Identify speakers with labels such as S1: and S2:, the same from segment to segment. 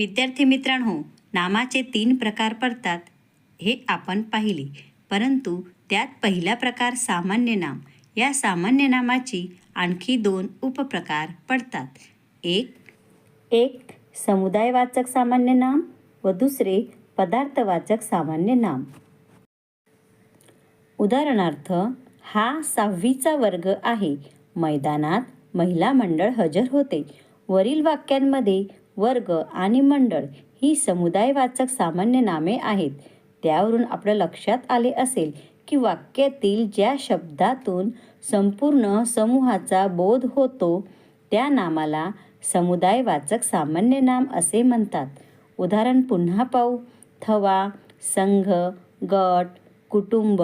S1: विद्यार्थी मित्रांनो नामाचे तीन प्रकार पडतात. हे आपण पाहिले. परंतु त्यात पहिला प्रकार सामान्य नाम. या सामान्य नामाची आणखी दोन उपप्रकार पडतात. एक एक समुदायवाचक सामान्य नाम व दुसरे पदार्थवाचक सामान्य नाम. उदाहरणार्थ हा सहावीचा वर्ग आहे. मैदानात महिला मंडळ हजर होते. वरील वाक्यांमध्ये वर्ग आणि मंडळ ही समुदायवाचक सामान्य नामे आहेत. त्यावरून आपल्या लक्षात आले असेल की वाक्यातील ज्या शब्दातून संपूर्ण समूहाचा बोध होतो त्या नामाला समुदायवाचक सामान्य नाम असे म्हणतात. उदाहरण पुन्हा पाहू. थवा संघ गट कुटुंब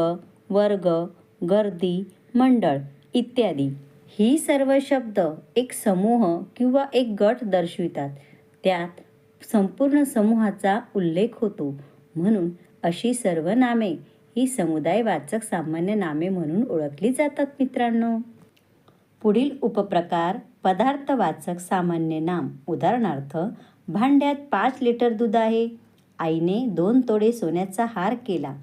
S1: वर्ग गर्दी मंडळ इत्यादी. ही सर्व शब्द एक समूह किंवा एक गट दर्शवितात. त्यात संपूर्ण समूहाचा उल्लेख होतो. म्हणून अशी सर्व नामे ही समुदायवाचक सामान्य नामे म्हणून ओळखली जातात मित्रांनो. पुढील उपप्रकार पदार्थवाचक सामान्य नाम. उदाहरणार्थ भांड्यात पाच लिटर दूध आहे. आईने दोन तोडे सोन्याचा हार केला.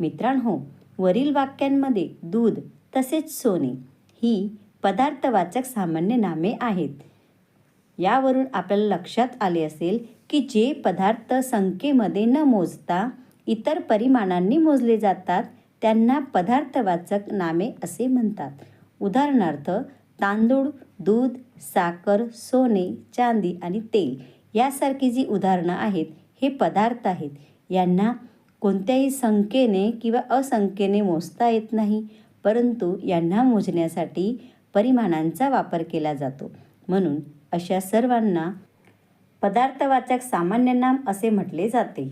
S1: मित्रांनो वरील वाक्यांमध्ये दूध तसेच सोने ही पदार्थवाचक सामान्य नामे आहेत. यावरून आपल्याला लक्षात आले असेल की जे पदार्थ संख्येमध्ये न मोजता इतर परिमाणांनी मोजले जातात त्यांना पदार्थवाचक नामे असे म्हणतात. उदाहरणार्थ तांदूळ दूध साखर सोने चांदी आणि तेल यासारखी जी उदाहरणं आहेत हे पदार्थ आहेत. यांना कोणत्याही संख्येने किंवा असंख्येने मोजता येत नाही परंतु यांना मोजण्यासाठी परिमाणांचा वापर केला जातो. म्हणून अशा सर्वांना पदार्थवाचक सामान्य नाम असे म्हटले जाते.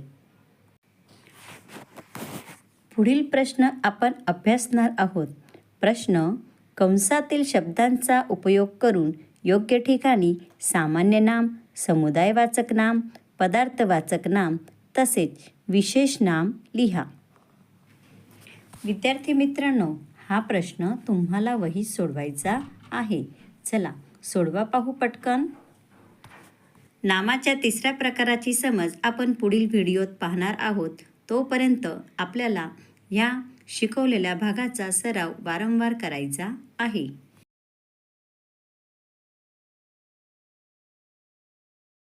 S1: पुढील प्रश्न आपण अभ्यासणार आहोत. प्रश्न कंसातील शब्दांचा उपयोग करून योग्य ठिकाणी सामान्य नाम समुदायवाचक नाम पदार्थवाचक नाम तसेच विशेष नाम लिहा. विद्यार्थी मित्रांनो हा प्रश्न तुम्हाला वहीत सोडवायचा आहे. चला सोडवा पाहू पटकन. नामाच्या तिसऱ्या प्रकाराची समज आपण पुढील व्हिडिओत पाहणार आहोत. तोपर्यंत आपल्याला ह्या शिकवलेल्या भागाचा सराव वारंवार करायचा आहे.